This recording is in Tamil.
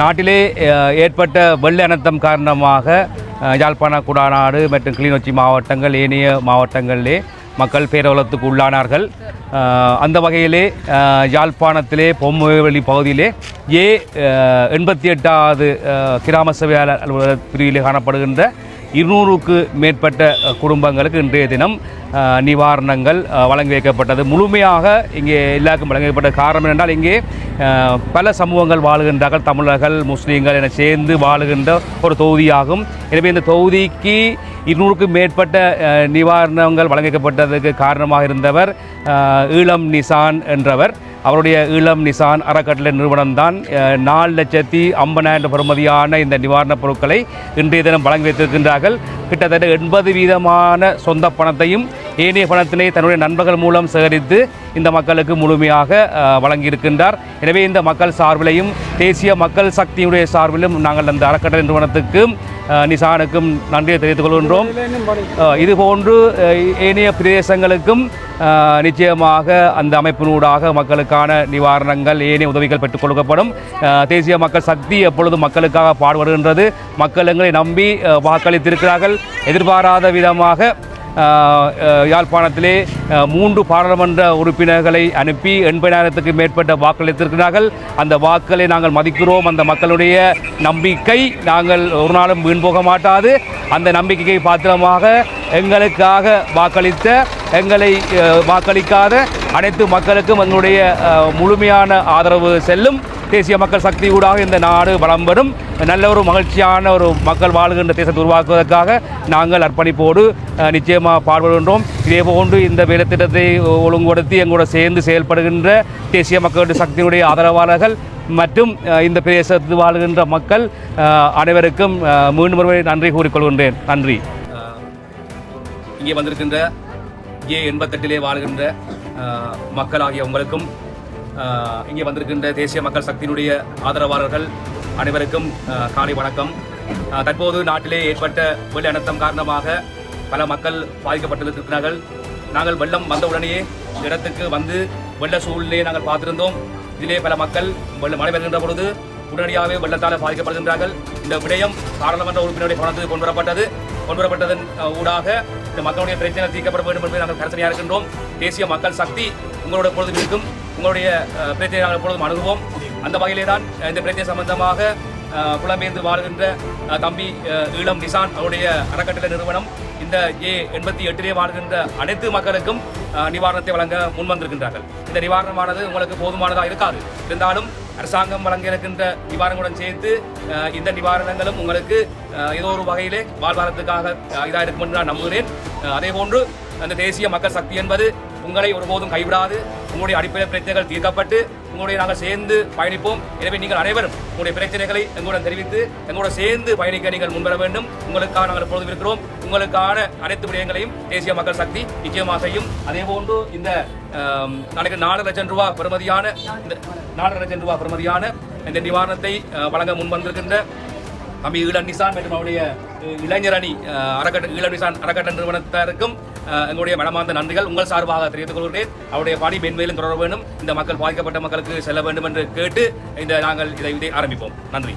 நாட்டிலே ஏற்பட்ட வெள்ள காரணமாக யாழ்ப்பாண குடாநாடு மற்றும் கிளிநொச்சி மாவட்டங்கள் ஏனைய மாவட்டங்களிலே மக்கள் பேரவலத்துக்கு உள்ளானார்கள். அந்த வகையிலே யாழ்ப்பாணத்திலே பொம்மைவெளி பகுதியிலே ஏ எண்பத்தி எட்டாவது கிராம சபை அலுவலக பிரிவிலே காணப்படுகின்ற இருநூறுக்கு மேற்பட்ட குடும்பங்களுக்கு இன்றைய தினம் நிவாரணங்கள் வழங்கி வைக்கப்பட்டது. முழுமையாக இங்கே எல்லாருக்கும் வழங்கப்பட்ட காரணம் என்றால் இங்கே பல சமூகங்கள் வாழுகின்றார்கள். தமிழர்கள் முஸ்லீம்கள் என சேர்ந்து வாழுகின்ற ஒரு தொகுதியாகும். எனவே இந்த தொகுதிக்கு இருநூறுக்கும் மேற்பட்ட நிவாரணங்கள் வழங்கப்பட்டதுக்கு காரணமாக இருந்தவர் ஈழம் நிசான் என்றவர். அவருடைய ஈழம் நிசான் அறக்கட்டளை நிறுவனம் தான் நாலு லட்சத்தி ஐம்பதாயிரம் பெறுமதியான இந்த நிவாரணப் பொருட்களை இன்றைய தினம் வழங்கி வைத்திருக்கின்றார்கள். கிட்டத்தட்ட எண்பது வீதமான சொந்த பணத்தையும் ஏனைய பணத்தினை தன்னுடைய நண்பர்கள் மூலம் சேகரித்து இந்த மக்களுக்கு முழுமையாக வழங்கியிருக்கின்றார். எனவே இந்த மக்கள் சார்பிலையும் தேசிய மக்கள் சக்தியுடைய சார்பிலும் நாங்கள் அந்த அறக்கட்டளை நிறுவனத்துக்கும் நிசானுக்கும் நன்றியை தெரிவித்துக் கொள்கின்றோம். இதுபோன்று ஏனைய பிரதேசங்களுக்கும் நிச்சயமாக அந்த அமைப்பினூடாக மக்களுக்கான நிவாரணங்கள் ஏனைய உதவிகள் பெற்றுக் கொடுக்கப்படும். தேசிய மக்கள் சக்தி எப்பொழுதும் மக்களுக்காக பாடுபடுகின்றது மக்கள் எங்களை நம்பி வாக்களித்திருக்கிறார்கள். எதிர்பாராத விதமாக யாழ்ப்பாணத்திலே மூன்று பாராளுமன்ற உறுப்பினர்களை அனுப்பி எண்பதாயிரத்துக்கு மேற்பட்ட வாக்களித்திருக்கிறார்கள் அந்த வாக்களை நாங்கள் மதிக்கிறோம். அந்த மக்களுடைய நம்பிக்கை நாங்கள் ஒரு நாளும் வீண் போக மாட்டாது. அந்த நம்பிக்கையை பாத்திரமாக எங்களுக்காக வாக்களித்த எங்களை வாக்களிக்காத அனைத்து மக்களுக்கும் எங்களுடைய முழுமையான ஆதரவு செல்லும். தேசிய மக்கள் சக்தி ஊடாக இந்த நாடு வளம் வரும் நல்ல ஒரு மகிழ்ச்சியான ஒரு மக்கள் வாழ்கின்ற தேசத்தை உருவாக்குவதற்காக நாங்கள் அர்ப்பணிப்போடு நிச்சயமாக பாடுபடுகின்றோம். இதே போன்று இந்த வேலைத்திட்டத்தை ஒழுங்குபடுத்தி எங்களோட சேர்ந்து செயல்படுகின்ற தேசிய மக்களுடைய சக்தியினுடைய ஆதரவாளர்கள் மற்றும் இந்த பிரதேசத்தில் வாழ்கின்ற மக்கள் அனைவருக்கும் மீண்டும் ஒருவரை நன்றி கூறிக்கொள்கின்றேன். நன்றி. இங்கே வந்திருக்கின்ற ஏ எண்பத்தெட்டிலே வாழ்கின்ற மக்கள் மக்களாகிய உங்களுக்கும் இங்கே வந்திருக்கின்ற தேசிய மக்கள் சக்தியினுடைய ஆதரவாளர்கள் அனைவருக்கும் காலை வணக்கம். தற்போது நாட்டிலே ஏற்பட்ட வெள்ள அனர்த்தம் காரணமாக பல மக்கள் பாதிக்கப்பட்டிருக்கிறார்கள் நாங்கள் வெள்ளம் வந்தவுடனேயே இடத்துக்கு வந்து வெள்ள சூழ்நிலையை நாங்கள் பார்த்திருந்தோம். இதிலே பல மக்கள் வெள்ள மழை வருகின்ற பொழுது உடனடியாகவே வெள்ளத்தால் பாதிக்கப்படுகின்றார்கள். இந்த விடயம் பாராளுமன்ற உறுப்பினருடைய கவனத்துக்கு கொண்டு வரப்பட்டது கொண்டு வரப்பட்டதன் ஊடாக இந்த மக்களுடைய பிரச்சனை தீர்க்கப்பட வேண்டும் என்பதை நாங்கள் கருத்தனையாக இருக்கின்றோம். தேசிய மக்கள் சக்தி உங்களோட பொழுது இருக்கும் உங்களுடைய பிரச்சனை நாங்கள் எப்பொழுதும் அணுகுவோம். அந்த வகையிலே தான் இந்த பிரச்சனை சம்பந்தமாக புலம்பெயர்ந்து வாழ்கின்ற தம்பி ஈழம் நிசான் அவருடைய அறக்கட்டளை நிறுவனம் இந்த ஏ எண்பத்தி எட்டிலே வாழ்கின்ற அனைத்து மக்களுக்கும் நிவாரணத்தை வழங்க முன்வந்திருக்கின்றார்கள். இந்த நிவாரணமானது உங்களுக்கு போதுமானதாக இருக்காது. இருந்தாலும் அரசாங்கம் வழங்க இருக்கின்ற நிவாரணங்களுடன் சேர்த்து இந்த நிவாரணங்களும் உங்களுக்கு ஏதோ ஒரு வகையிலே வாழ்வாரத்துக்காக இதாக இருக்கும் என்று நான் நம்புகிறேன். அதே போன்று அந்த தேசிய மக்கள் சக்தி என்பது உங்களை ஒருபோதும் கைவிடாது. உங்களுடைய அடிப்படை பிரச்சனைகள் தீர்க்கப்பட்டு உங்களுடைய நாங்கள் சேர்ந்து பயணிப்போம். எனவே நீங்கள் அனைவரும் உங்களுடைய பிரச்சனைகளை எங்களுடன் தெரிவித்து எங்களோட சேர்ந்து பயணிக்க நீங்கள் முன்வர வேண்டும். உங்களுக்காக நாங்கள் எப்பொழுதும் இருக்கிறோம் உங்களுக்கான அனைத்து விடயங்களையும் தேசிய மக்கள் சக்தி நிச்சயமாக செய்யும். அதே போன்று இந்த நாளைக்கு நாலு லட்சம் ரூபாய் பெறுமதியான இந்த நாலு லட்சம் ரூபாய் பெறுமதியான இந்த நிவாரணத்தை வழங்க முன் வந்திருக்கின்ற தம்பி ஈழன் நிசான் மற்றும் அவருடைய இளைஞர் அணி அறக்கட்ட ஈழமிசான் அறக்கட்ட நிறுவனத்தாருக்கும் நிறுவனத்திற்கும் எங்களுடைய மனமார்ந்த நன்றிகள். உங்கள் சார்பாக தெரிவித்துக் கொள்கிறேன். அவருடைய பணி மென்மேலும் தொடர வேண்டும். இந்த மக்கள் பாதிக்கப்பட்ட மக்களுக்கு செல்ல வேண்டும் என்று கேட்டு இந்த நாங்கள் இதை இதை ஆரம்பிப்போம். நன்றி.